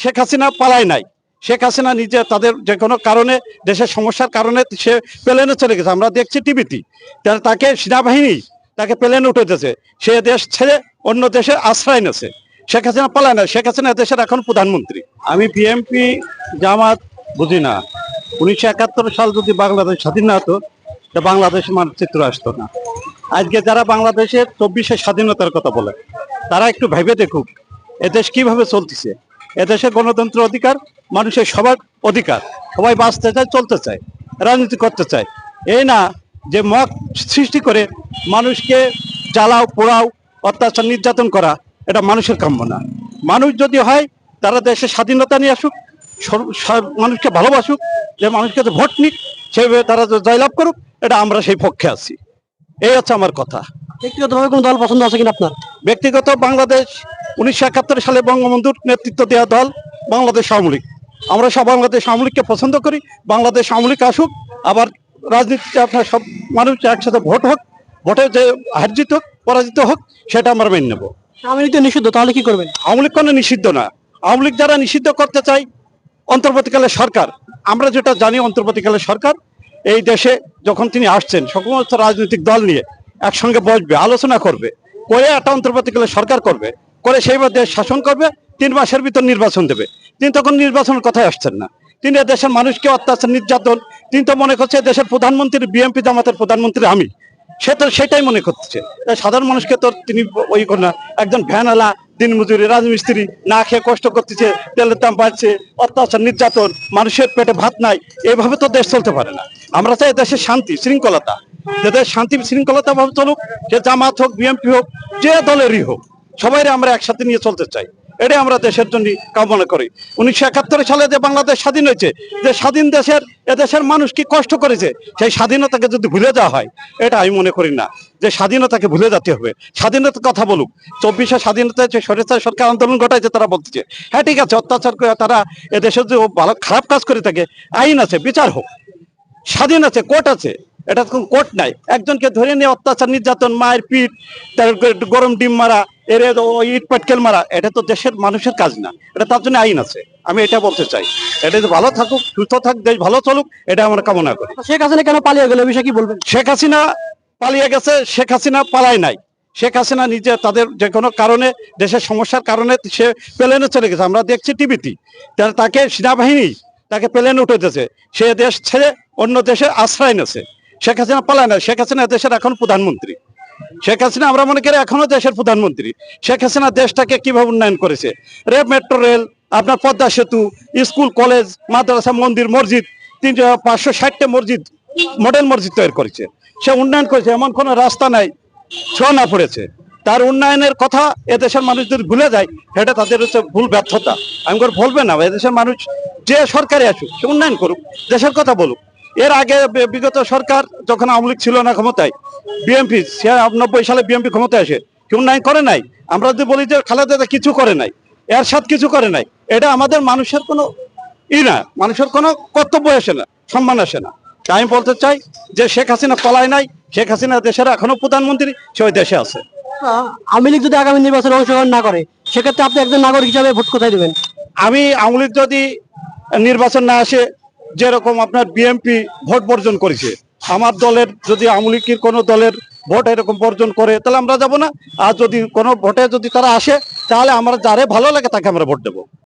শেখ হাসিনা পালায় নাই। শেখ হাসিনা নিজে তাদের যে কোনো কারণে, দেশের সমস্যার কারণে সে প্লেনে চলে গেছে। আমরা দেখছি টিভিতে। তাকে সেনাবাহিনী তাকে প্লেনে দিয়েছে সে দেশ ছেড়ে অন্য দেশে আশ্রয় নেছে শেখ হাসিনা পালায় না শেখ হাসিনা দেশের এখন প্রধানমন্ত্রী। আমি বিএমপি জামাত বুঝি না। উনিশশো একাত্তর সাল যদি বাংলাদেশ স্বাধীন না হতো, তা বাংলাদেশের মানচিত্র আসতো না। আজকে যারা বাংলাদেশের চব্বিশে স্বাধীনতার কথা বলে, তারা একটু ভেবে দেখুক এদেশ কীভাবে চলতেছে। এদেশে গণতন্ত্র অধিকার মানুষের সবার অধিকার। সবাই বাঁচতে চায় চলতে চায় রাজনীতি করতে চায়। এই না যে মত সৃষ্টি করে মানুষকে জ্বালাও পোড়াও অত্যাচার নির্যাতন করা এটা মানুষের কাম্য না। মানুষ যদি হয় তারা দেশের স্বাধীনতা নিয়ে আসুক মানুষকে ভালোবাসুক যে মানুষকে তো ভোট নিক সেইভাবে তারা যে জয়লাভ করুক এটা আমরা সেই পক্ষে আছি। এই হচ্ছে আমার কথা। ব্যক্তিগতভাবে কোনো দল পছন্দ আছে কিনা আপনার? ব্যক্তিগত বাংলাদেশ উনিশশো একাত্তর সালে বঙ্গবন্ধুর নেতৃত্ব দেওয়া দল বাংলাদেশ আওয়ামী লীগ। আমরা সব বাংলাদেশ আওয়ামী লীগকে পছন্দ করি। বাংলাদেশ আওয়ামী লীগ আসুক আবার রাজনীতিতে আপনার সব মানুষ একসাথে ভোট হোক ভোটে যে হার্জিত হোক পরাজিত হোক সেটা আমরা মেনে নেব। আওয়ামী লীগ নিষিদ্ধ তাহলে কি করবেন? আওয়ামী লীগ কোনো নিষিদ্ধ না। আওয়ামী লীগ যারা নিষিদ্ধ করতে চায় অন্তর্বর্তীকালে সরকার আমরা যেটা জানি অন্তর্বর্তীকালে সরকার এই দেশে যখন তিনি আসছেন সমস্ত রাজনৈতিক দল নিয়ে একসঙ্গে বসবে আলোচনা করবে করে একটা অন্তর্বর্তীকালের সরকার করবে করে সেইভাবে দেশ শাসন করবে, তিন মাসের ভিতর নির্বাচন দেবে। তিনি তখন নির্বাচনের কথায় আসছেন না। তিনি দেশের মানুষকে অত্যাচার, নির্যাতন, তিনি তো মনে করছে দেশের প্রধানমন্ত্রী বিএনপি জামাতের প্রধানমন্ত্রী আমি। সে তো সেটাই মনে করছে। তা সাধারণ মানুষকে তো তিনি ওই না একজন ভ্যানওয়ালা দিনমজুরি, রাজমিস্ত্রি, না খেয়ে কষ্ট করতেছে, তেলের দাম বাড়ছে, অত্যাচার, নির্যাতন, মানুষের পেটে ভাত নাই, এভাবে তো দেশ চলতে পারে না। আমরা চাই দেশের শান্তি, শৃঙ্খলতা। যাদের শান্তি, শৃঙ্খলতা ভাবে চলুক, সে জামাত হোক বিএনপি হোক, যে দলেরই হোক। সবাই আমরা একসাথে নিয়ে চলতে চাই। এটাই আমরা দেশের জন্য কামনা করি। উনিশশো একাত্তর সালে যে বাংলাদেশ স্বাধীন হয়েছে, যে স্বাধীন দেশের এদেশের মানুষ কি কষ্ট করেছে, সেই স্বাধীনতাকে যদি ভুলে যাওয়া হয়, এটা আমি মনে করি না। যে স্বাধীনতাকে ভুলে যেতে হবে। স্বাধীনতার কথা বলুক। চব্বিশে স্বাধীনতা যে স্বৈরাচার সরকার আন্দোলন ঘটাইছে, তারা বলতেছে হ্যাঁ ঠিক আছে, অত্যাচার করে তারা এদেশের যে ভালো, খারাপ কাজ করে থাকে, আইন আছে, বিচার হোক। স্বাধীন আছে, কোর্ট আছে এটা কোনো কোর্ট নাই। একজনকে ধরে নিয়ে অত্যাচার নির্যাতন মায়ের পিঠ তারপর গরম ডিম মারা এর ইট পাটকেল মারা এটা তো দেশের মানুষের কাজ না। এটা তার জন্য আইন আছে। আমি এটা বলতে চাই। এটা ভালো থাকুক সুস্থ থাক দেশ ভালো চলুক এটা আমরা কামনা করি। শেখ হাসিনা কেন পালিয়ে গেল বিষয়ে কি বলবেন? শেখ হাসিনা পালিয়ে গেছে শেখ হাসিনা পালায় নাই। শেখ হাসিনা নিজে তাদের যে কোনো কারণে দেশের সমস্যার কারণে সে প্লেনে চলে গেছে। আমরা দেখছি টিভিতে তাকে সেনাবাহিনী তাকে প্লেনে উঠে দিয়েছে। সে দেশ ছেড়ে অন্য দেশে আশ্রয় নেছে শেখ হাসিনা পালায় না। শেখ হাসিনা দেশের এখন প্রধানমন্ত্রী। শেখ হাসিনা আমরা মনে করি এখনও দেশের প্রধানমন্ত্রী। শেখ হাসিনা দেশটাকে কীভাবে উন্নয়ন করেছে? রেল, মেট্রো, রেল, আপনার পদ্মা সেতু, স্কুল, কলেজ, মাদ্রাসা, মন্দির, মসজিদ তিনশো পাঁচশো ষাটটা মসজিদ মডেল মসজিদ তৈরি করেছে। সে উন্নয়ন করেছে। এমন কোনো রাস্তা নাই ছোঁয়া পড়েছে। তার উন্নয়নের কথা এদেশের মানুষ যদি ভুলে যায়, সেটা তাদের হচ্ছে ভুল ব্যর্থতা। আমি করে বলবে না, এদেশের মানুষ যে সরকারে আসুক, সে উন্নয়ন করুক, দেশের কথা বলুক। এর আগে বিগত সরকার যখন আওয়ামী লীগ ছিল না ক্ষমতায় বিএনপি নব্বই সালে বিএনপি ক্ষমতায় আসে। কেউ উন্নয়ন করে নাই। আমরা যদি বলি যে খালেদা কিছু করে নাই এর সাথে কিছু করে নাই এটা আমাদের মানুষের কোনো ই না মানুষের কোনো কর্তব্য আসে না সম্মান আসে না। তাই আমি বলতে চাই যে শেখ হাসিনা পলায় নাই শেখ হাসিনা দেশের এখনও প্রধানমন্ত্রী সে ওই দেশে আছে। আওয়ামী লীগ যদি আগামী নির্বাচনে অংশগ্রহণ না করে সেক্ষেত্রে আপনি একজন নাগরিক হিসাবে ভোট কোথায় দেবেন? আমি আওয়ামী লীগ যদি নির্বাচন না আসে যেরকম আপনার বিএনপি ভোট বর্জন করেছে। আমার দলের যদি আমলিকির কোনো দলের ভোট এরকম বর্জন করে, তাহলে আমরা যাব না। আর যদি কোনো ভোটে যদি তারা আসে, তাহলে আমরা যারে ভালো লাগে তাকে আমরা ভোট দেবো।